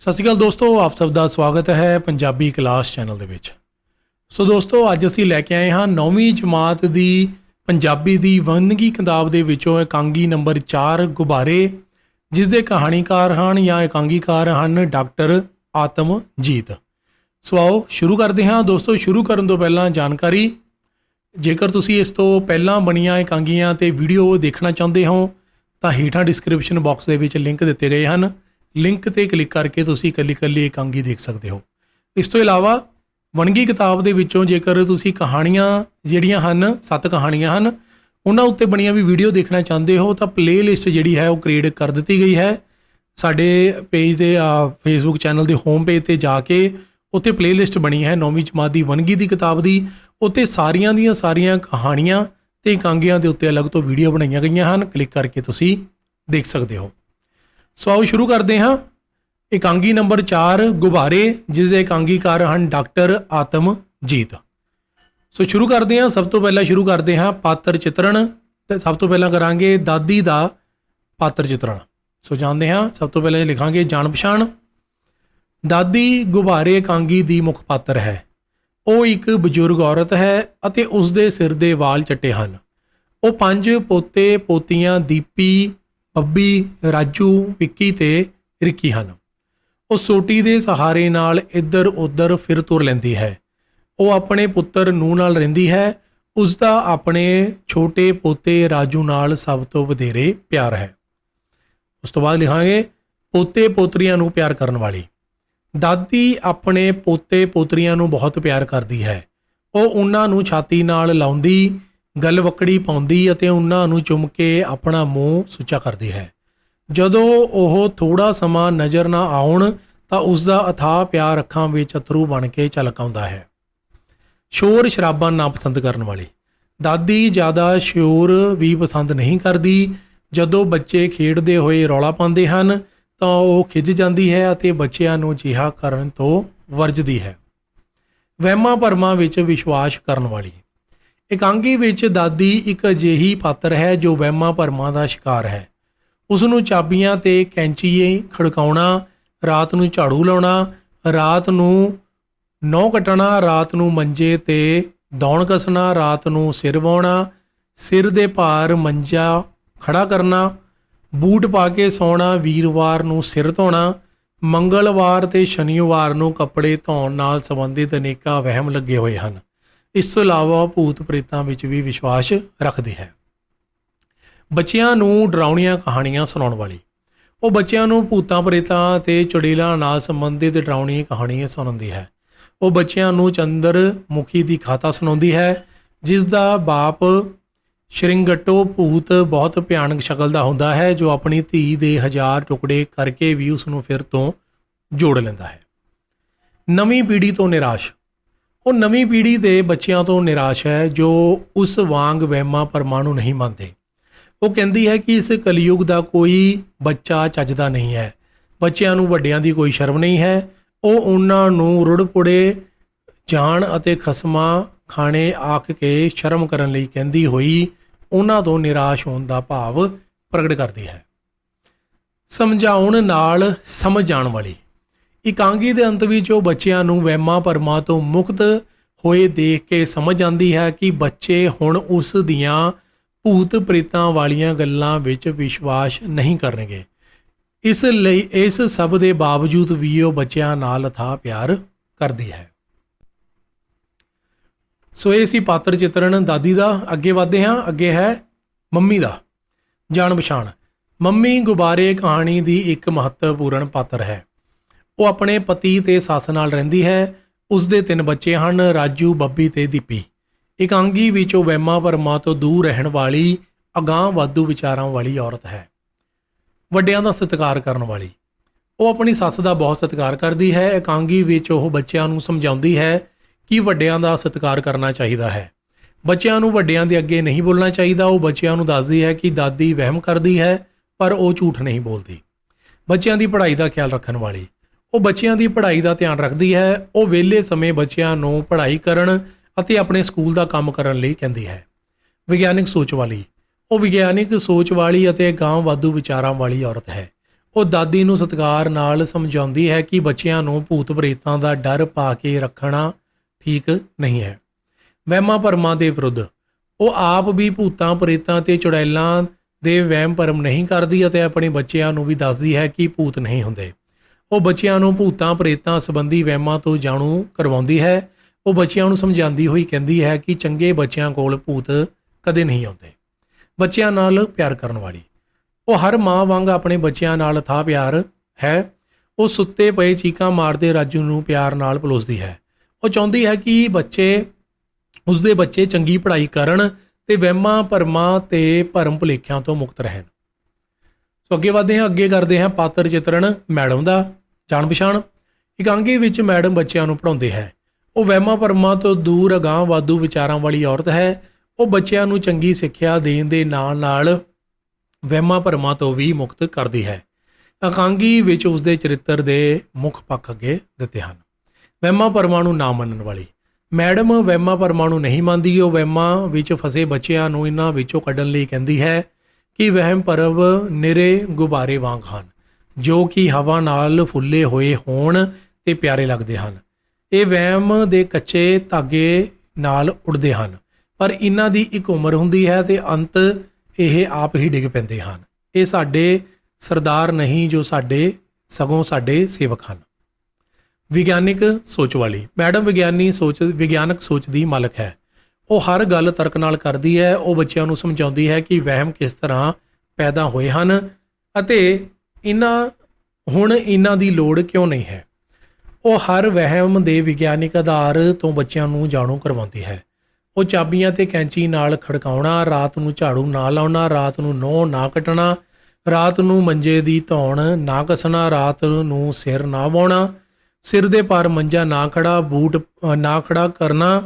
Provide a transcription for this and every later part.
ਸਤਿ ਸ਼੍ਰੀ ਅਕਾਲ ਦੋਸਤੋ, ਆਪ ਸਭ ਦਾ ਸਵਾਗਤ ਹੈ ਪੰਜਾਬੀ ਕਲਾਸ ਚੈਨਲ ਦੇ ਵਿੱਚ। ਸੋ ਦੋਸਤੋ, ਅੱਜ ਅਸੀਂ ਲੈ ਕੇ ਆਏ ਹਾਂ 9ਵੀਂ ਜਮਾਤ ਦੀ ਪੰਜਾਬੀ ਦੀ ਵੰਨਗੀ ਕਿਤਾਬ ਦੇ ਵਿੱਚੋਂ ਇਕਾਂਗੀ ਨੰਬਰ 4 ਗੁਬਾਰੇ, ਜਿਸ ਦੇ ਕਹਾਣੀਕਾਰ ਹਨ ਜਾਂ ਇਕਾਂਗੀਕਾਰ ਹਨ ਡਾਕਟਰ ਆਤਮਜੀਤ। ਸੋ ਆਓ ਸ਼ੁਰੂ ਕਰਦੇ ਹਾਂ। ਦੋਸਤੋ, ਸ਼ੁਰੂ ਕਰਨ ਤੋਂ ਪਹਿਲਾਂ ਜਾਣਕਾਰੀ, ਜੇਕਰ ਤੁਸੀਂ ਇਸ ਤੋਂ ਪਹਿਲਾਂ ਬਣੀਆਂ ਇਕਾਂਗੀਆਂ ਤੇ ਵੀਡੀਓ ਦੇਖਣਾ ਚਾਹੁੰਦੇ ਹੋ, ਤਾਂ ਹੇਠਾਂ ਡਿਸਕ੍ਰਿਪਸ਼ਨ ਬਾਕਸ ਦੇ ਵਿੱਚ ਲਿੰਕ ਦਿੱਤੇ ਗਏ ਹਨ। ਲਿੰਕ ਤੇ ਕਲਿੱਕ ਕਰਕੇ ਤੁਸੀਂ ਇਕੱਲੀ ਇਕੱਲੀ ਇਕਾਂਗੀ ਦੇਖ ਸਕਦੇ ਹੋ। ਇਸ ਤੋਂ ਇਲਾਵਾ ਵਣਗੀ ਕਿਤਾਬ ਦੇ ਵਿੱਚੋਂ ਜੇਕਰ ਤੁਸੀਂ ਕਹਾਣੀਆਂ ਜਿਹੜੀਆਂ ਹਨ, ਸੱਤ ਕਹਾਣੀਆਂ ਹਨ, ਉਹਨਾਂ ਉੱਤੇ ਬਣੀਆਂ ਵੀ ਵੀਡੀਓ ਦੇਖਣਾ ਚਾਹੁੰਦੇ ਹੋ, ਤਾਂ ਪਲੇਲਿਸਟ ਜਿਹੜੀ ਹੈ ਉਹ ਕ੍ਰੀਏਟ ਕਰ ਦਿੱਤੀ ਗਈ ਹੈ। ਸਾਡੇ ਪੇਜ ਦੇ ਫੇਸਬੁੱਕ ਚੈਨਲ ਦੇ ਹੋਮ ਪੇਜ ਤੇ ਜਾ ਕੇ ਉੱਥੇ ਪਲੇਲਿਸਟ ਬਣੀ ਹੈ ਨੌਵੀਂ ਜਮਾਤ ਦੀ ਵਨਗੀ ਦੀ ਕਿਤਾਬ ਦੀ। ਉੱਤੇ ਸਾਰੀਆਂ ਦੀਆਂ ਸਾਰੀਆਂ ਕਹਾਣੀਆਂ ਤੇ ਇਕਾਂਗੀਆਂ ਦੇ ਉੱਤੇ ਅਲੱਗ ਤੋਂ ਵੀਡੀਓ ਬਣਾਈਆਂ ਗਈਆਂ ਹਨ। ਕਲਿੱਕ ਕਰਕੇ ਤੁਸੀਂ ਦੇਖ ਸਕਦੇ ਹੋ। ਸੋ ਆਓ ਸ਼ੁਰੂ ਕਰਦੇ ਹਾਂ। ਇਕਾਂਗੀ ਨੰਬਰ 4 ਗੁਬਾਰੇ ਜਿਸ ਦੇ ਇਕਾਂਗੀਕਾਰ ਹਨ ਡਾਕਟਰ ਆਤਮ ਜੀਤ ਸੋ ਸ਼ੁਰੂ ਕਰਦੇ ਹਾਂ। ਸਭ ਤੋਂ ਪਹਿਲਾਂ ਸ਼ੁਰੂ ਕਰਦੇ ਹਾਂ ਪਾਤਰ ਚਿੱਤਰਣ। ਤੇ ਸਭ ਤੋਂ ਪਹਿਲਾਂ ਕਰਾਂਗੇ ਦਾਦੀ ਦਾ ਪਾਤਰ ਚਿੱਤਰਣ। ਸੋ ਜਾਣਦੇ ਹਾਂ, ਸਭ ਤੋਂ ਪਹਿਲਾਂ ਲਿਖਾਂਗੇ ਜਾਣ ਪਛਾਣ। ਦਾਦੀ ਗੁਬਾਰੇ ਇਕਾਂਗੀ ਦੀ ਮੁੱਖ ਪਾਤਰ ਹੈ। ਉਹ ਇੱਕ ਬਜ਼ੁਰਗ ਔਰਤ ਹੈ ਅਤੇ ਉਸ ਦੇ ਸਿਰ ਦੇ ਵਾਲ ਚਿੱਟੇ ਹਨ। ਉਹ ਪੰਜ ਪੋਤੇ ਪੋਤੀਆਂ ਦੀਪੀ ਬੱਬੀ ਰਾਜੂ, ਵਿੱਕੀ ਤੇ ਰਿੱਕੀ ਹਨ। ਉਹ ਸੋਟੀ ਦੇ ਸਹਾਰੇ ਨਾਲ ਇੱਧਰ ਉੱਧਰ ਫਿਰ ਤੁਰ ਲੈਂਦੀ ਹੈ। ਉਹ ਆਪਣੇ ਪੁੱਤਰ ਨੂੰ ਨਾਲ ਰਹਿੰਦੀ ਹੈ। ਉਸ ਦਾ ਆਪਣੇ ਛੋਟੇ ਪੋਤੇ ਰਾਜੂ ਨਾਲ ਸਭ ਤੋਂ ਵਧੇਰੇ ਪਿਆਰ ਹੈ। ਉਸ ਤੋਂ ਬਾਅਦ ਲਿਖਾਂਗੇ, ਪੋਤੇ ਪੋਤਰੀਆਂ ਨੂੰ ਪਿਆਰ ਕਰਨ ਵਾਲੀ। ਦਾਦੀ ਆਪਣੇ ਪੋਤੇ ਪੋਤਰੀਆਂ ਨੂੰ ਬਹੁਤ ਪਿਆਰ ਕਰਦੀ ਹੈ। ਉਹ ਉਹਨਾਂ ਨੂੰ ਛਾਤੀ ਨਾਲ ਲਾਉਂਦੀ ਗਲਵਕੜੀ ਪਾਉਂਦੀ ਅਤੇ ਉਹਨਾਂ ਨੂੰ ਚੁੰਮ ਕੇ ਆਪਣਾ ਮੂੰਹ ਸੁੱਚਾ ਕਰਦੀ ਹੈ। ਜਦੋਂ ਉਹ ਥੋੜਾ ਸਮਾਂ ਨਜ਼ਰ ਨਾ ਆਉਣ, ਤਾਂ ਉਸ ਦਾ ਅਥਾਹ ਪਿਆਰ ਅੱਖਾਂ ਵਿੱਚ ਅਥਰੂ ਬਣ ਕੇ ਝਲਕ ਆਉਂਦਾ ਹੈ। ਸ਼ੋਰ ਸ਼ਰਾਬਾਂ ਨਾ ਪਸੰਦ ਕਰਨ ਵਾਲੀ। ਦਾਦੀ ਜ਼ਿਆਦਾ ਸ਼ੋਰ ਵੀ ਪਸੰਦ ਨਹੀਂ ਕਰਦੀ। ਜਦੋਂ ਬੱਚੇ ਖੇਡਦੇ ਹੋਏ ਰੌਲਾ ਪਾਉਂਦੇ ਹਨ, ਤਾਂ ਉਹ ਖਿੱਚ ਜਾਂਦੀ ਹੈ ਅਤੇ ਬੱਚਿਆਂ ਨੂੰ ਜਿਹਾ ਕਰਨ ਤੋਂ ਵਰਜਦੀ ਹੈ। ਵਹਿਮਾਂ ਭਰਮਾਂ ਵਿੱਚ ਵਿਸ਼ਵਾਸ ਕਰਨ ਵਾਲੀ। ਇਕਾਂਗੀ ਵਿੱਚ ਦਾਦੀ ਇੱਕ ਅਜਿਹੀ ਪਾਤਰ ਹੈ ਜੋ ਵਹਿਮਾਂ ਭਰਮਾਂ ਦਾ ਸ਼ਿਕਾਰ ਹੈ। ਉਸ ਨੂੰ ਚਾਬੀਆਂ ਤੇ ਕੈਂਚੀਏ ਖੜਕਾਉਣਾ, ਰਾਤ ਨੂੰ ਝਾੜੂ ਲਾਉਣਾ, ਰਾਤ ਨੂੰ ਨੌ ਕਟਣਾ, ਰਾਤ ਨੂੰ ਮੰਜੇ ਤੇ ਦੌਣ ਕਸਣਾ, ਰਾਤ ਨੂੰ ਸਿਰ ਵਾਉਣਾ, ਸਿਰ ਦੇ ਭਾਰ ਮੰਜਾ ਖੜਾ ਕਰਨਾ, ਬੂਟ ਪਾ ਕੇ ਸੌਣਾ, ਵੀਰਵਾਰ ਨੂੰ ਸਿਰ ਧੋਣਾ, ਮੰਗਲਵਾਰ ਤੇ ਸ਼ਨੀਵਾਰ ਨੂੰ ਕੱਪੜੇ ਧੋਣ ਨਾਲ ਸੰਬੰਧਿਤ ਅਨੇਕਾਂ ਵਹਿਮ ਲੱਗੇ ਹੋਏ ਹਨ। ਇਸ ਤੋਂ ਇਲਾਵਾ ਉਹ ਭੂਤ ਪ੍ਰੇਤਾਂ ਵਿੱਚ ਵੀ ਵਿਸ਼ਵਾਸ ਰੱਖਦੀ ਹੈ। ਬੱਚਿਆਂ ਨੂੰ ਡਰਾਉਣੀਆਂ ਕਹਾਣੀਆਂ ਸੁਣਾਉਣ ਵਾਲੀ। ਉਹ ਬੱਚਿਆਂ ਨੂੰ ਭੂਤਾਂ, ਪ੍ਰੇਤਾਂ ਤੇ ਚੁੜੇਲਾਂ ਨਾਲ ਸੰਬੰਧਿਤ ਡਰਾਉਣੀ ਕਹਾਣੀਆਂ ਸੁਣਾਉਂਦੀ ਹੈ। ਉਹ ਬੱਚਿਆਂ ਨੂੰ ਚੰਦਰ ਮੁਖੀ ਦੀ ਖਾਤਾ ਸੁਣਾਉਂਦੀ ਹੈ, ਜਿਸ ਦਾ ਬਾਪ ਸ਼੍ਰਿੰਗਟੋ ਭੂਤ ਬਹੁਤ ਭਿਆਨਕ ਸ਼ਕਲ ਦਾ ਹੁੰਦਾ ਹੈ, ਜੋ ਆਪਣੀ ਧੀ ਦੇ ਹਜ਼ਾਰ ਟੁਕੜੇ ਕਰਕੇ ਵੀ ਉਸ ਨੂੰ ਫਿਰ ਤੋਂ ਜੋੜ ਲੈਂਦਾ ਹੈ। ਨਵੀਂ ਪੀੜ੍ਹੀ ਤੋਂ ਨਿਰਾਸ਼। ਉਹ ਨਵੀਂ ਪੀੜ੍ਹੀ ਦੇ ਬੱਚਿਆਂ ਤੋਂ ਨਿਰਾਸ਼ ਹੈ, ਜੋ ਉਸ ਵਾਂਗ ਵਹਿਮਾਂ ਪਰਮਾਣੂ ਨਹੀਂ ਮੰਨਦੇ। ਉਹ ਕਹਿੰਦੀ ਹੈ ਕਿ ਇਸ ਕਲਯੁਗ ਦਾ ਕੋਈ ਬੱਚਾ ਚੱਜਦਾ ਨਹੀਂ ਹੈ। ਬੱਚਿਆਂ ਨੂੰ ਵੱਡਿਆਂ ਦੀ ਕੋਈ ਸ਼ਰਮ ਨਹੀਂ ਹੈ। ਉਹ ਉਹਨਾਂ ਨੂੰ ਰੁੜਪੁੜੇ ਜਾਣ ਅਤੇ ਖਸਮਾਂ ਖਾਣੇ ਆਖ ਕੇ ਸ਼ਰਮ ਕਰਨ ਲਈ ਕਹਿੰਦੀ ਹੋਈ ਉਹਨਾਂ ਤੋਂ ਨਿਰਾਸ਼ ਹੋਣ ਦਾ ਭਾਵ ਪ੍ਰਗਟ ਕਰਦੀ ਹੈ। ਸਮਝਾਉਣ ਨਾਲ ਸਮਝ ਜਾਣ ਵਾਲੀ ਇਕਾਂਗੀ ਦੇ ਅੰਤ ਵਿੱਚ ਉਹ ਬੱਚਿਆਂ ਨੂੰ ਵਹਿਮਾਂ ਭਰਮਾਂ ਤੋਂ ਮੁਕਤ ਹੋਏ ਦੇਖ ਕੇ ਸਮਝ ਜਾਂਦੀ ਹੈ ਕਿ ਬੱਚੇ ਹੁਣ ਉਸ ਦੀਆਂ ਭੂਤ ਪ੍ਰੇਤਾਂ ਵਾਲੀਆਂ ਗੱਲਾਂ ਵਿੱਚ ਵਿਸ਼ਵਾਸ ਨਹੀਂ ਕਰਨਗੇ। ਇਸ ਲਈ ਇਸ ਸਭ ਦੇ ਬਾਵਜੂਦ ਵੀ ਉਹ ਬੱਚਿਆਂ ਨਾਲ ਅਥਾਹ ਪਿਆਰ ਕਰਦੀ ਹੈ। ਸੋ ਇਹ ਸੀ ਪਾਤਰ ਚਿੱਤਰਣ ਦਾਦੀ ਦਾ। ਅੱਗੇ ਵਧਦੇ ਹਾਂ। ਅੱਗੇ ਹੈ ਮੰਮੀ ਦਾ। ਜਾਣ ਪਛਾਣ। ਮੰਮੀ ਗੁਬਾਰੇ ਕਹਾਣੀ ਦੀ ਇੱਕ ਮਹੱਤਵਪੂਰਨ ਪਾਤਰ ਹੈ। ਉਹ ਆਪਣੇ ਪਤੀ ਤੇ ਸੱਸ ਨਾਲ ਰਹਿੰਦੀ ਹੈ। ਉਸ ਦੇ ਤਿੰਨ ਬੱਚੇ ਹਨ, ਰਾਜੂ, ਬੱਬੀ ਤੇ ਦੀਪੀ। ਇਕਾਂਗੀ ਵਿੱਚ ਉਹ ਵਹਿਮਾਂ ਭਰਮਾਂ ਤੋਂ ਦੂਰ ਰਹਿਣ ਵਾਲੀ, ਅਗਾਂਹ ਵਾਧੂ ਵਿਚਾਰਾਂ ਵਾਲੀ ਔਰਤ ਹੈ। ਵੱਡਿਆਂ ਦਾ ਸਤਿਕਾਰ ਕਰਨ ਵਾਲੀ। ਉਹ ਆਪਣੀ ਸੱਸ ਦਾ ਬਹੁਤ ਸਤਿਕਾਰ ਕਰਦੀ ਹੈ। ਇਕਾਂਗੀ ਵਿੱਚ ਉਹ ਬੱਚਿਆਂ ਨੂੰ ਸਮਝਾਉਂਦੀ ਹੈ ਕਿ ਵੱਡਿਆਂ ਦਾ ਸਤਿਕਾਰ ਕਰਨਾ ਚਾਹੀਦਾ ਹੈ। ਬੱਚਿਆਂ ਨੂੰ ਵੱਡਿਆਂ ਦੇ ਅੱਗੇ ਨਹੀਂ ਬੋਲਣਾ ਚਾਹੀਦਾ। ਉਹ ਬੱਚਿਆਂ ਨੂੰ ਦੱਸਦੀ ਹੈ ਕਿ ਦਾਦੀ ਵਹਿਮ ਕਰਦੀ ਹੈ, ਪਰ ਉਹ ਝੂਠ ਨਹੀਂ ਬੋਲਦੀ। ਬੱਚਿਆਂ ਦੀ ਪੜ੍ਹਾਈ ਦਾ ਖਿਆਲ ਰੱਖਣ ਵਾਲੀ। ਉਹ ਬੱਚਿਆਂ ਦੀ ਪੜ੍ਹਾਈ ਦਾ ਧਿਆਨ ਰੱਖਦੀ ਹੈ, ਉਹ ਵਿਹਲੇ ਸਮੇਂ ਬੱਚਿਆਂ ਨੂੰ ਪੜ੍ਹਾਈ ਕਰਨ ਅਤੇ ਆਪਣੇ ਸਕੂਲ ਦਾ ਕੰਮ ਕਰਨ ਲਈ ਕਹਿੰਦੀ ਹੈ। ਵਿਗਿਆਨਿਕ ਸੋਚ ਵਾਲੀ, ਉਹ ਵਿਗਿਆਨਿਕ ਸੋਚ ਵਾਲੀ ਅਤੇ ਗਾਂਵ ਵਾਧੂ ਵਿਚਾਰਾਂ ਵਾਲੀ ਔਰਤ ਹੈ। ਉਹ ਦਾਦੀ ਨੂੰ ਸਤਿਕਾਰ ਨਾਲ ਸਮਝਾਉਂਦੀ ਹੈ ਕਿ ਬੱਚਿਆਂ ਨੂੰ ਭੂਤ ਪ੍ਰੇਤਾਂ ਦਾ ਡਰ ਪਾ ਕੇ ਰੱਖਣਾ ਠੀਕ ਨਹੀਂ ਹੈ। ਵਹਿਮਾਂ ਭਰਮਾਂ ਦੇ ਵਿਰੁੱਧ, ਉਹ ਆਪ ਵੀ ਭੂਤਾਂ, ਪ੍ਰੇਤਾਂ ਤੇ ਚੁੜੈਲਾਂ ਦੇ ਵਹਿਮ ਭਰਮ ਨਹੀਂ ਕਰਦੀ ਅਤੇ ਆਪਣੇ ਬੱਚਿਆਂ ਨੂੰ ਵੀ ਦੱਸਦੀ ਹੈ ਕਿ ਭੂਤ ਨਹੀਂ ਹੁੰਦੇ। ਉਹ ਬੱਚਿਆਂ ਨੂੰ ਭੂਤਾਂ, ਪ੍ਰੇਤਾਂ ਸੰਬੰਧੀ ਵਹਿਮਾਂ ਤੋਂ ਜਾਣੂ ਕਰਵਾਉਂਦੀ ਹੈ। ਉਹ ਬੱਚਿਆਂ ਨੂੰ ਸਮਝਾਉਂਦੀ ਹੋਈ ਕਹਿੰਦੀ ਹੈ ਕਿ ਚੰਗੇ ਬੱਚਿਆਂ ਕੋਲ ਭੂਤ ਕਦੇ ਨਹੀਂ ਆਉਂਦੇ। ਬੱਚਿਆਂ ਨਾਲ ਪਿਆਰ ਕਰਨ ਵਾਲੀ। ਉਹ ਹਰ ਮਾਂ ਵਾਂਗ ਆਪਣੇ ਬੱਚਿਆਂ ਨਾਲ ਥਾ ਪਿਆਰ ਹੈ। ਉਹ ਸੁੱਤੇ ਪਏ ਚੀਕਾਂ ਮਾਰਦੇ ਰਾਜੂ ਨੂੰ ਪਿਆਰ ਨਾਲ ਪਲੋਸਦੀ ਹੈ। ਉਹ ਚਾਹੁੰਦੀ ਹੈ ਕਿ ਬੱਚੇ, ਉਸਦੇ ਬੱਚੇ ਚੰਗੀ ਪੜ੍ਹਾਈ ਕਰਨ ਤੇ ਵਹਿਮਾਂ, ਭਰਮਾਂ ਤੇ ਭਰਮ ਭੁਲੇਖਿਆਂ ਤੋਂ ਮੁਕਤ ਰਹਿਣ। ਸੋ ਅੱਗੇ ਵਧਦੇ ਹਾਂ, ਅੱਗੇ ਕਰਦੇ ਹਾਂ ਪਾਤਰ ਚਿਤਰਣ ਮੈਡਮ ਦਾ। ਜਾਣ ਪਛਾਣ ਇਕਾਂਗੀ ਵਿੱਚ ਮੈਡਮ ਬੱਚਿਆਂ ਨੂੰ ਪੜ੍ਹਾਉਂਦੇ ਹੈ। ਉਹ ਵਹਿਮਾਂ ਭਰਮਾਂ ਤੋਂ ਦੂਰ ਅਗਾਂਹ ਵਾਧੂ ਵਿਚਾਰਾਂ ਵਾਲੀ ਔਰਤ ਹੈ। ਉਹ ਬੱਚਿਆਂ ਨੂੰ ਚੰਗੀ ਸਿੱਖਿਆ ਦੇਣ ਦੇ ਨਾਲ ਨਾਲ ਵਹਿਮਾਂ ਭਰਮਾਂ ਤੋਂ ਵੀ ਮੁਕਤ ਕਰਦੀ ਹੈ। ਅਕਾਂਗੀ ਵਿੱਚ ਉਸਦੇ ਚਰਿੱਤਰ ਦੇ ਮੁੱਖ ਪੱਖ ਅੱਗੇ ਦਿੱਤੇ ਹਨ। ਵਹਿਮਾਂ ਭਰਮਾਂ ਨੂੰ ਨਾ ਮੰਨਣ ਵਾਲੀ। ਮੈਡਮ ਵਹਿਮਾਂ ਭਰਮਾਂ ਨੂੰ ਨਹੀਂ ਮੰਨਦੀ। ਉਹ ਵਹਿਮਾਂ ਵਿੱਚ ਫਸੇ ਬੱਚਿਆਂ ਨੂੰ ਇਹਨਾਂ ਵਿੱਚੋਂ ਕੱਢਣ ਲਈ ਕਹਿੰਦੀ ਹੈ ਕਿ ਵਹਿਮ ਭਰਮ ਨਿਰੇ ਗੁਬਾਰੇ ਵਾਂਗ ਹਨ। ਜੋ ਕਿ ਹਵਾ ਨਾਲ ਫੁੱਲੇ ਹੋਏ ਹੋਣ ਤੇ ਪਿਆਰੇ ਲੱਗਦੇ ਹਨ। ਇਹ ਵਹਿਮ ਦੇ ਕੱਚੇ ਧਾਗੇ ਨਾਲ ਉੜਦੇ ਹਨ, ਪਰ ਇਹਨਾਂ ਦੀ ਇੱਕ ਉਮਰ ਹੁੰਦੀ ਹੈ ਤੇ ਅੰਤ ਇਹ ਆਪ ਹੀ ਡਿੱਗ ਪੈਂਦੇ ਹਨ। ਇਹ ਸਾਡੇ ਸਰਦਾਰ ਨਹੀਂ ਜੋ ਸਾਡੇ, ਸਗੋਂ ਸਾਡੇ ਸੇਵਕ ਹਨ। ਵਿਗਿਆਨਿਕ ਸੋਚ ਵਾਲੀ, ਮੈਡਮ ਵਿਗਿਆਨੀ ਸੋਚ, ਵਿਗਿਆਨਕ ਸੋਚ ਦੀ ਮਾਲਕ ਹੈ। ਉਹ ਹਰ ਗੱਲ ਤਰਕ ਨਾਲ ਕਰਦੀ ਹੈ, ਉਹ ਬੱਚਿਆਂ ਨੂੰ ਸਮਝਾਉਂਦੀ ਹੈ ਕਿ ਵਹਿਮ ਕਿਸ ਤਰ੍ਹਾਂ ਪੈਦਾ ਹੋਏ ਹਨ ਅਤੇ ਇਹਨਾਂ ਹੁਣ ਇਹਨਾਂ ਦੀ ਲੋੜ ਕਿਉਂ ਨਹੀਂ ਹੈ? ਉਹ ਹਰ ਵਹਿਮ ਦੇ ਵਿਗਿਆਨਿਕ ਆਧਾਰ ਤੋਂ ਬੱਚਿਆਂ ਨੂੰ ਜਾਣੂ ਕਰਵਾਉਂਦੀ ਹੈ। ਉਹ ਚਾਬੀਆਂ ਤੇ ਕੈਂਚੀ ਨਾਲ ਖੜਕਾਉਣਾ, ਰਾਤ ਨੂੰ ਝਾੜੂ ਨਾ ਲਾਉਣਾ, ਰਾਤ ਨੂੰ ਨੋਹ ਨਾ ਕੱਟਣਾ, ਰਾਤ ਨੂੰ ਮੰਜੇ ਦੀ ਧੌਣ ਨਾ ਕਸਣਾ, ਰਾਤ ਨੂੰ ਸਿਰ ਨਾ ਵਾਉਣਾ, ਸਿਰ ਦੇ ਪਰ ਮੰਜਾ ਨਾ ਖੜਾ, ਬੂਟ ਨਾ ਖੜਾ ਕਰਨਾ,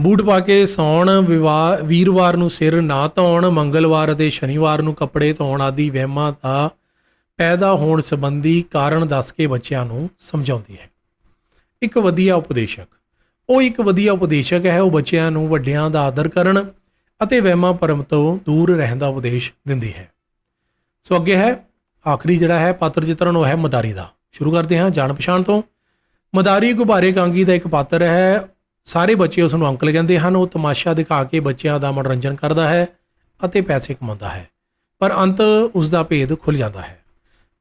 ਬੂਟ ਪਾ ਕੇ ਸੌਣ, ਵਿਵਾ- ਵੀਰਵਾਰ ਨੂੰ ਸਿਰ ਨਾ ਧੋਣ, ਮੰਗਲਵਾਰ ਅਤੇ ਸ਼ਨੀਵਾਰ ਨੂੰ ਕੱਪੜੇ ਧੋਣ ਆਦਿ ਵਹਿਮਾਂ ਦਾ ਪੈਦਾ ਹੋਣ ਸੰਬੰਧੀ ਕਾਰਨ ਦੱਸ ਕੇ ਬੱਚਿਆਂ ਨੂੰ ਸਮਝਾਉਂਦੀ ਹੈ। ਇੱਕ ਵਧੀਆ ਉਪਦੇਸ਼ਕ। ਉਹ ਇੱਕ ਵਧੀਆ ਉਪਦੇਸ਼ਕ ਹੈ। ਉਹ ਬੱਚਿਆਂ ਨੂੰ ਵੱਡਿਆਂ ਦਾ ਆਦਰ ਕਰਨ ਅਤੇ ਵਹਿਮਾਂ ਭਰਮ ਤੋਂ ਦੂਰ ਰਹਿਣ ਦਾ ਉਪਦੇਸ਼ ਦਿੰਦੀ ਹੈ। ਸੋ ਅੱਗੇ ਹੈ, ਆਖਰੀ ਜਿਹੜਾ ਹੈ, ਪਾਤਰ ਚਿੱਤਰਨ ਉਹ ਹੈ ਮਦਾਰੀ ਦਾ। ਸ਼ੁਰੂ ਕਰਦੇ ਹਾਂ ਜਾਣ ਪਛਾਣ ਤੋਂ। ਮਦਾਰੀ ਗੁਬਾਰੇ ਕਾਂਗੀ ਦਾ ਇੱਕ ਪਾਤਰ ਹੈ। ਸਾਰੇ ਬੱਚੇ ਉਸ ਨੂੰ ਅੰਕਲ ਕਹਿੰਦੇ ਹਨ। ਉਹ ਤਮਾਸ਼ਾ ਦਿਖਾ ਕੇ ਬੱਚਿਆਂ ਦਾ ਮਨੋਰੰਜਨ ਕਰਦਾ ਹੈ ਅਤੇ ਪੈਸੇ ਕਮਾਉਂਦਾ ਹੈ। ਪਰ ਅੰਤ ਉਸ ਦਾ ਭੇਦ ਖੁੱਲ ਜਾਂਦਾ ਹੈ।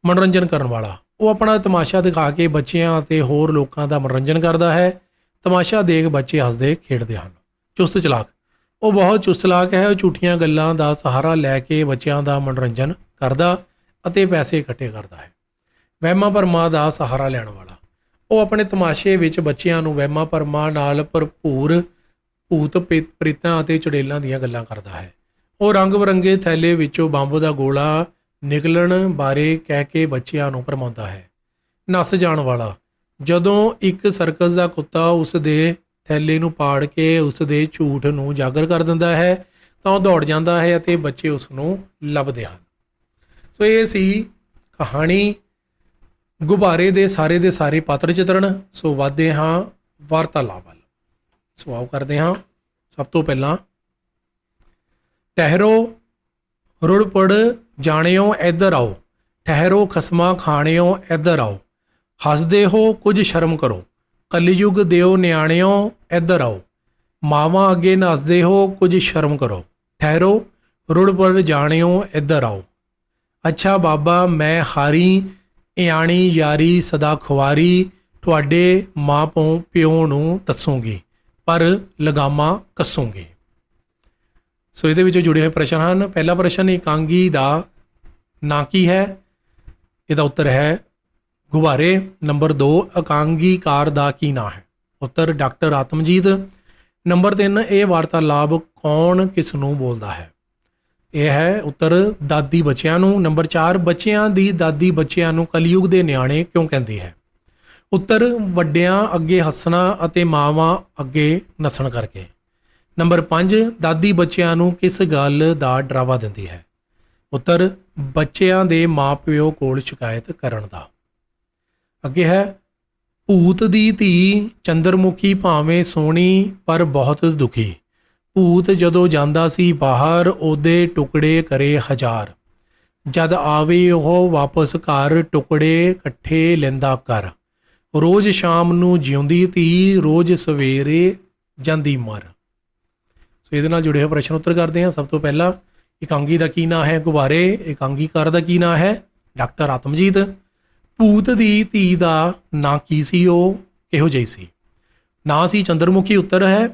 ਮਨੋਰੰਜਨ ਕਰਨ ਵਾਲਾ। ਉਹ ਆਪਣਾ ਤਮਾਸ਼ਾ ਦਿਖਾ ਕੇ ਬੱਚਿਆਂ ਅਤੇ ਹੋਰ ਲੋਕਾਂ ਦਾ ਮਨੋਰੰਜਨ ਕਰਦਾ ਹੈ। ਤਮਾਸ਼ਾ ਦੇਖ ਬੱਚੇ ਹੱਸਦੇ, ਖੇਡਦੇ ਹਨ। ਚੁਸਤ ਚਲਾਕ। ਉਹ ਬਹੁਤ ਚੁਸਤ ਚਲਾਕ ਹੈ। ਉਹ ਝੂਠੀਆਂ ਗੱਲਾਂ ਦਾ ਸਹਾਰਾ ਲੈ ਕੇ ਬੱਚਿਆਂ ਦਾ ਮਨੋਰੰਜਨ ਕਰਦਾ ਅਤੇ ਪੈਸੇ ਇਕੱਠੇ ਕਰਦਾ ਹੈ। ਵਹਿਮਾਂ ਭਰਮਾਂ ਦਾ ਸਹਾਰਾ ਲੈਣ ਵਾਲਾ। ਉਹ ਆਪਣੇ ਤਮਾਸ਼ੇ ਵਿੱਚ ਬੱਚਿਆਂ ਨੂੰ ਵਹਿਮਾਂ ਭਰਮਾਂ ਨਾਲ ਭਰਪੂਰ ਭੂਤ ਪ੍ਰੇਤ- ਪ੍ਰੇਤਾਂ ਅਤੇ ਚੁੜੇਲਾਂ ਦੀਆਂ ਗੱਲਾਂ ਕਰਦਾ ਹੈ। ਉਹ ਰੰਗ ਬਰੰਗੇ ਥੈਲੇ ਵਿੱਚੋਂ ਬੰਬ ਦਾ ਗੋਲਾ ਨਿਕਲਣ ਬਾਰੇ ਕਹਿ ਕੇ ਬੱਚਿਆਂ ਨੂੰ ਭਰਮਾਉਂਦਾ ਹੈ। ਨੱਸ ਜਾਣ ਵਾਲਾ, ਜਦੋਂ ਇੱਕ ਸਰਕਸ ਦਾ ਕੁੱਤਾ ਉਸ ਦੇ ਥੈਲੇ ਨੂੰ ਪਾੜ ਕੇ ਉਸ ਦੇ ਝੂਠ ਨੂੰ ਜਾਗਰ ਕਰ ਦਿੰਦਾ ਹੈ, ਤਾਂ ਉਹ ਦੌੜ ਜਾਂਦਾ ਹੈ ਅਤੇ ਬੱਚੇ ਉਸ ਨੂੰ ਲੱਭਦੇ ਹਨ। ਸੋ ਇਹ ਸੀ ਕਹਾਣੀ। ਗੁਬਾਰੇ ਦੇ ਸਾਰੇ ਦੇ ਸਾਰੇ ਪਾਤਰ ਚਿਤਰਣ। ਸੋ ਵਾਦੇ ਹਾਂ ਵਾਰਤਾਲਾਪ ਵੱਲ। ਸੋ ਆਓ ਕਰਦੇ ਹਾਂ। ਸਭ ਤੋਂ ਪਹਿਲਾਂ ਟਹਿਰੋ ਰੁੜਪੜ ਜਾਣਿਓ ਇੱਧਰ ਆਓ, ਠਹਿਰੋ ਖਸਮਾ ਖਾਣਿਓ ਇੱਧਰ ਆਓ, ਹੱਸਦੇ ਹੋ ਕੁਝ ਸ਼ਰਮ ਕਰੋ, ਕਲਯੁਗ ਦਿਓ ਨਿਆਣਿਓ ਇੱਧਰ ਆਓ, ਮਾਵਾਂ ਅੱਗੇ ਨੱਸਦੇ ਹੋ ਕੁਝ ਸ਼ਰਮ ਕਰੋ, ਠਹਿਰੋ ਰੁੜਪੜ ਜਾਣਿਓ ਇੱਧਰ ਆਓ। ਅੱਛਾ ਬਾਬਾ, ਮੈਂ ਹਾਰੀ, ਇਆਣੀ ਯਾਰੀ ਸਦਾ ਖੁਆਰੀ ਤੁਹਾਡੇ ਮਾਂ ਪੋਂ ਪਿਓ ਨੂੰ ਦੱਸੂਗੀ, ਪਰ ਲਗਾਮਾਂ ਕੱਸੂਗੀ। ਸੋ ਇਹਦੇ ਵਿੱਚ ਜੁੜੇ ਹੋਏ ਪ੍ਰਸ਼ਨ ਹਨ। ਪਹਿਲਾ ਪ੍ਰਸ਼ਨ, ਇਕਾਂਗੀ ਦਾ ਨਾਂ ਕੀ ਹੈ? ਇਹਦਾ ਉੱਤਰ ਹੈ ਗੁਬਾਰੇ। ਨੰਬਰ 2 ਇਕਾਂਗੀਕਾਰ ਦਾ ਕੀ ਨਾਂ ਹੈ? ਉੱਤਰ, ਡਾਕਟਰ ਆਤਮਜੀਤ। ਨੰਬਰ 3 ਇਹ ਵਾਰਤਾਲਾਪ ਕੌਣ, ਕਿਸ ਨੂੰ ਬੋਲਦਾ ਹੈ? ਇਹ ਹੈ ਉੱਤਰ, ਦਾਦੀ ਬੱਚਿਆਂ ਨੂੰ। ਨੰਬਰ 4 ਬੱਚਿਆਂ ਦੀ ਦਾਦੀ ਬੱਚਿਆਂ ਨੂੰ ਕਲਯੁਗ ਦੇ ਨਿਆਣੇ ਕਿਉਂ ਕਹਿੰਦੀ ਹੈ? ਉੱਤਰ, ਵੱਡਿਆਂ ਅੱਗੇ ਹੱਸਣਾ ਅਤੇ ਮਾਵਾਂ ਅੱਗੇ ਨੱਸਣ ਕਰਕੇ। ਨੰਬਰ 5 ਦਾਦੀ ਬੱਚਿਆਂ ਨੂੰ ਕਿਸ ਗੱਲ ਦਾ ਡਰਾਵਾ ਦਿੰਦੀ ਹੈ? ਉੱਤਰ, ਬੱਚਿਆਂ ਦੇ ਮਾਪਿਓ ਕੋਲ ਸ਼ਿਕਾਇਤ ਕਰਨ ਦਾ। ਅੱਗੇ ਹੈ, ਭੂਤ ਦੀ ਧੀ ਚੰਦਰਮੁਖੀ ਭਾਵੇਂ ਸੋਹਣੀ ਪਰ ਬਹੁਤ ਦੁਖੀ। ਭੂਤ ਜਦੋਂ ਜਾਂਦਾ ਸੀ ਬਾਹਰ, ਉਹਦੇ ਟੁਕੜੇ ਕਰੇ ਹਜ਼ਾਰ। ਜਦ ਆਵੇ ਉਹ ਵਾਪਸ ਘਰ, ਟੁਕੜੇ ਇਕੱਠੇ ਲੈਂਦਾ ਕਰ। ਰੋਜ਼ ਸ਼ਾਮ ਨੂੰ ਜਿਉਂਦੀ ਧੀ, ਰੋਜ਼ ਸਵੇਰੇ ਜਾਂਦੀ ਮਰ। ਸੋ ਇਹਦੇ ਨਾਲ ਜੁੜੇ ਹੋਏ ਪ੍ਰਸ਼ਨ ਉੱਤਰ ਕਰਦੇ ਹਾਂ। ਸਭ ਤੋਂ ਪਹਿਲਾਂ, ਇਕਾਂਗੀ ਦਾ ਕੀ ਨਾਂ ਹੈ? ਗੁਬਾਰੇ, ਇਕਾਂਗੀਕਾਰ ਦਾ ਕੀ ਨਾਂ ਹੈ? ਡਾਕਟਰ ਆਤਮਜੀਤ। ਭੂਤ ਦੀ ਧੀ ਦਾ ਨਾਂ ਕੀ ਸੀ? ਉਹ ਕਿਹੋ ਜਿਹੀ ਸੀ? ਨਾਂ ਸੀ ਚੰਦਰਮੁਖੀ, ਉੱਤਰ ਹੈ,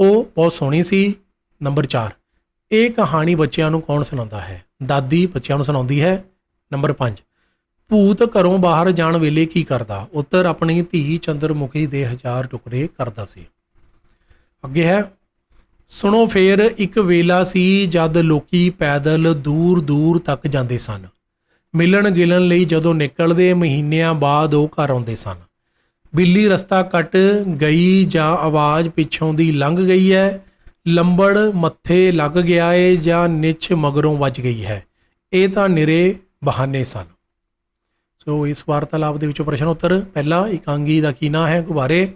ਉਹ ਬਹੁਤ ਸੋਹਣੀ ਸੀ। ਨੰਬਰ 4 ਇਹ ਕਹਾਣੀ ਬੱਚਿਆਂ ਨੂੰ ਕੌਣ ਸੁਣਾਉਂਦਾ ਹੈ? ਦਾਦੀ ਬੱਚਿਆਂ ਨੂੰ ਸੁਣਾਉਂਦੀ ਹੈ। ਨੰਬਰ 5 ਭੂਤ ਘਰੋਂ ਬਾਹਰ ਜਾਣ ਵੇਲੇ ਕੀ ਕਰਦਾ? ਉੱਤਰ, ਆਪਣੀ ਧੀ ਚੰਦਰਮੁਖੀ ਦੇ ਹਜ਼ਾਰ ਟੁਕੜੇ ਕਰਦਾ ਸੀ। ਅੱਗੇ ਹੈ ਸੁਣੋ ਫੇਰ, ਇੱਕ ਵੇਲਾ ਸੀ ਜਦ ਲੋਕੀ ਪੈਦਲ ਦੂਰ ਦੂਰ ਤੱਕ ਜਾਂਦੇ ਸਨ। ਮਿਲਣ ਗਿਲਣ ਲਈ ਜਦੋਂ ਨਿਕਲਦੇ ਮਹੀਨਿਆਂ ਬਾਅਦ ਉਹ ਘਰ ਆਉਂਦੇ ਸਨ। ਬਿੱਲੀ ਰਸਤਾ ਕੱਟ ਗਈ ਜਾਂ ਆਵਾਜ਼ ਪਿੱਛੋਂ ਦੀ ਲੰਘ ਗਈ ਹੈ, ਲੰਬੜ ਮੱਥੇ ਲੱਗ ਗਿਆ ਏ ਜਾਂ ਨਿਛ ਮਗਰੋਂ ਵੱਜ ਗਈ ਹੈ। ਇਹ ਤਾਂ ਨਿਰੇ ਬਹਾਨੇ ਸਨ। ਸੋ ਇਸ ਵਾਰਤਾਲਾਪ ਦੇ ਵਿੱਚੋਂ ਪ੍ਰਸ਼ਨ ਉੱਤਰ, ਪਹਿਲਾ, ਇਕਾਂਗੀ ਦਾ ਕੀ ਨਾਂ ਹੈ? ਗੁਬਾਰੇ,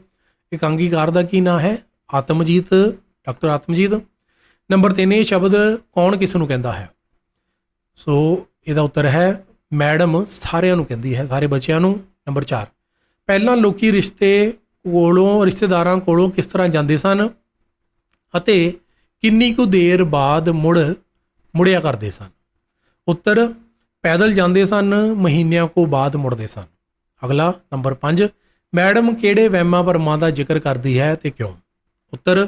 ਇਕਾਂਗੀਕਾਰ ਦਾ ਕੀ ਨਾਂ ਹੈ? ਆਤਮਜੀਤ ਡਾਕਟਰ ਆਤਮਜੀਤ। ਨੰਬਰ 3 ਇਹ ਸ਼ਬਦ ਕੌਣ ਕਿਸ ਨੂੰ ਕਹਿੰਦਾ ਹੈ? ਸੋ ਇਹਦਾ ਉੱਤਰ ਹੈ, ਮੈਡਮ ਸਾਰਿਆਂ ਨੂੰ ਕਹਿੰਦੀ ਹੈ, ਸਾਰੇ ਬੱਚਿਆਂ ਨੂੰ। ਨੰਬਰ 4 ਪਹਿਲਾਂ ਲੋਕੀ ਰਿਸ਼ਤੇ ਕੋਲੋਂ, ਰਿਸ਼ਤੇਦਾਰਾਂ ਕੋਲੋਂ ਕਿਸ ਤਰ੍ਹਾਂ ਜਾਂਦੇ ਸਨ? ਅਤੇ ਕਿੰਨੀ ਕੁ ਦੇਰ ਬਾਅਦ ਮੁੜ ਮੁੜਿਆ ਕਰਦੇ ਸਨ? ਉੱਤਰ, ਪੈਦਲ ਜਾਂਦੇ ਸਨ, ਮਹੀਨਿਆਂ ਕੋ ਬਾਅਦ ਮੁੜਦੇ ਸਨ। ਅਗਲਾ, ਨੰਬਰ 5 ਮੈਡਮ ਕਿਹੜੇ ਵਹਿਮਾਂ ਭਰਮਾਂ ਦਾ ਜ਼ਿਕਰ ਕਰਦੀ ਹੈ ਤੇ ਕਿਉਂ? ਉੱਤਰ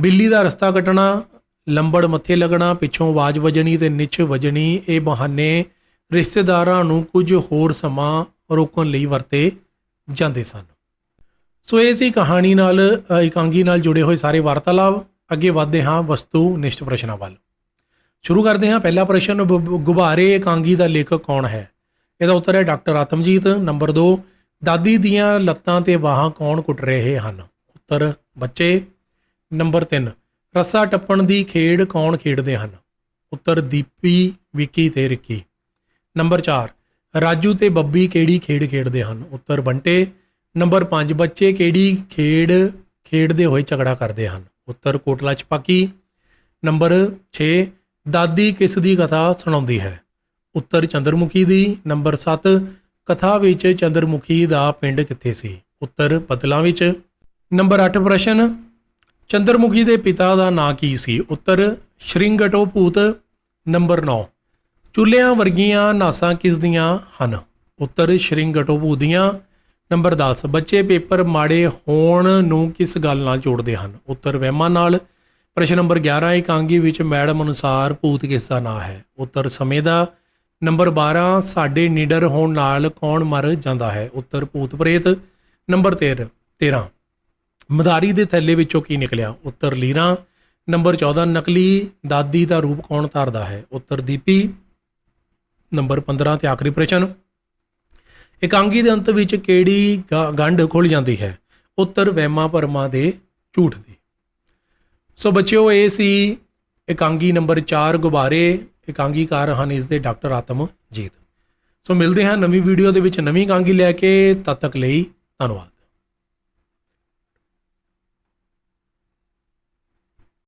ਬਿੱਲੀ ਦਾ ਰਸਤਾ ਕੱਟਣਾ, ਲੰਬੜ ਮੱਥੇ ਲੱਗਣਾ, ਪਿੱਛੋਂ ਆਵਾਜ਼ ਵੱਜਣੀ ਤੇ ਨਿੱਛ ਵੱਜਣੀ, ਇਹ ਬਹਾਨੇ ਰਿਸ਼ਤੇਦਾਰਾਂ ਨੂੰ ਕੁਝ ਹੋਰ ਸਮਾਂ ਰੋਕਣ ਲਈ ਵਰਤੇ ਜਾਂਦੇ ਸਨ। ਸੋ ਇਹ ਸੀ ਕਹਾਣੀ ਨਾਲ ਇਕਾਂਗੀ ਨਾਲ ਜੁੜੇ ਹੋਏ ਸਾਰੇ ਵਾਰਤਾਲਾਪ। ਅੱਗੇ ਵਧਦੇ ਹਾਂ ਵਸਤੂ ਨਿਸ਼ਟ ਪ੍ਰਸ਼ਨਾਂ ਵੱਲ। ਸ਼ੁਰੂ ਕਰਦੇ ਹਾਂ। ਪਹਿਲਾ ਪ੍ਰਸ਼ਨ ਗੁਬਾਰੇ ਇਕਾਂਗੀ ਦਾ ਲੇਖਕ ਕੌਣ ਹੈ? ਇਹਦਾ ਉੱਤਰ ਹੈ ਡਾਕਟਰ ਆਤਮਜੀਤ। ਨੰਬਰ 2 ਦਾਦੀ ਦੀਆਂ ਲੱਤਾਂ ਤੇ ਬਾਹਾਂ ਕੌਣ ਕੁੱਟ ਰਹੇ ਹਨ? ਉੱਤਰ, ਬੱਚੇ। ਨੰਬਰ 3 ਰੱਸਾ ਟੱਪਣ ਦੀ ਖੇਡ ਕੌਣ ਖੇਡਦੇ ਹਨ? ਉੱਤਰ ਦੀਪੀ, ਵਿੱਕੀ ਤੇ ਰਿੱਕੀ। ਨੰਬਰ 4 ਰਾਜੂ ਤੇ ਬੱਬੀ ਕਿਹੜੀ ਖੇਡ ਖੇਡਦੇ ਹਨ? ਉੱਤਰ ਬੰਟੇ। ਨੰਬਰ 5 ਬੱਚੇ ਕਿਹੜੀ ਖੇਡ ਖੇਡਦੇ ਹੋਏ ਝਗੜਾ ਕਰਦੇ ਹਨ? ਉੱਤਰ ਕੋਟਲਾ ਚਪਾਕੀ ਨੰਬਰ 6 ਦਾਦੀ ਕਿਸ ਦੀ ਕਥਾ ਸੁਣਾਉਂਦੀ ਹੈ? ਉੱਤਰ ਚੰਦਰਮੁਖੀ ਦੀ। ਨੰਬਰ 7 ਕਥਾ ਵਿੱਚ ਚੰਦਰਮੁਖੀ ਦਾ ਪਿੰਡ ਕਿੱਥੇ ਸੀ? ਉੱਤਰ ਬਦਲਾਂ ਵਿੱਚ। ਨੰਬਰ 8 ਪ੍ਰਸ਼ਨ। ਚੰਦਰਮੁਖੀ ਦੇ ਪਿਤਾ ਦਾ ਨਾਂ ਕੀ ਸੀ? ਉੱਤਰ ਸ਼੍ਰਿੰਗਟੋ ਭੂਤ ਨੰਬਰ 9 ਚੁੱਲ੍ਹਿਆਂ ਵਰਗੀਆਂ ਨਾਸਾਂ ਕਿਸ ਦੀਆਂ ਹਨ? ਉੱਤਰ ਸ਼੍ਰਿੰਗਟੋ ਭੂਤ ਦੀਆਂ। ਨੰਬਰ 10 ਬੱਚੇ ਪੇਪਰ ਮਾੜੇ ਹੋਣ ਨੂੰ ਕਿਸ ਗੱਲ ਨਾਲ ਜੋੜਦੇ ਹਨ? ਉੱਤਰ, ਵਹਿਮਾਂ ਨਾਲ। ਪ੍ਰਸ਼ਨ ਨੰਬਰ 11 ਇਕਾਂਗੀ ਵਿੱਚ ਮੈਡਮ ਅਨੁਸਾਰ ਭੂਤ ਕਿਸ ਦਾ ਨਾਂ ਹੈ? ਉੱਤਰ, ਸਮੇਂ ਦਾ। ਨੰਬਰ 12 ਸਾਡੇ ਨਿਡਰ ਹੋਣ ਨਾਲ ਕੌਣ ਮਰ ਜਾਂਦਾ ਹੈ? ਉੱਤਰ, ਭੂਤ ਪ੍ਰੇਤ। ਨੰਬਰ 13 13 ਮਦਾਰੀ ਦੇ ਥੈਲੇ ਵਿੱਚੋਂ ਕੀ ਨਿਕਲਿਆ? ਉੱਤਰ ਲੀਰਾ। ਨੰਬਰ 14 ਨਕਲੀ ਦਾਦੀ ਦਾ ਰੂਪ ਕੌਣ ਧਾਰਦਾ ਹੈ? ਉੱਤਰ ਦੀਪੀ। ਨੰਬਰ 15 ਤੇ ਆਖਰੀ ਪ੍ਰਸ਼ਨ। ਇਕਾਂਗੀ ਦੇ ਅੰਤ ਵਿੱਚ ਕਿਹੜੀ ਗ- ਗੰਢ ਖੁੱਲ ਜਾਂਦੀ ਹੈ? ਉੱਤਰ ਵਹਿਮਾਂ ਭਰਮਾਂ ਦੇ ਝੂਠ ਦੀ। ਸੋ ਬੱਚਿਓ, ਇਹ ਸੀ ਇਕਾਂਗੀ ਨੰਬਰ 4 ਗੁਬਾਰੇ। ਇਕਾਂਗੀਕਾਰ ਹਨ ਇਸ ਦੇ ਡਾਕਟਰ ਆਤਮਜੀਤ। ਸੋ ਮਿਲਦੇ ਹਾਂ ਨਵੀਂ ਵੀਡੀਓ ਦੇ ਵਿੱਚ ਨਵੀਂ ਇਕਾਂਗੀ ਲੈ ਕੇ। ਤਦ ਤੱਕ ਲਈ ਧੰਨਵਾਦ।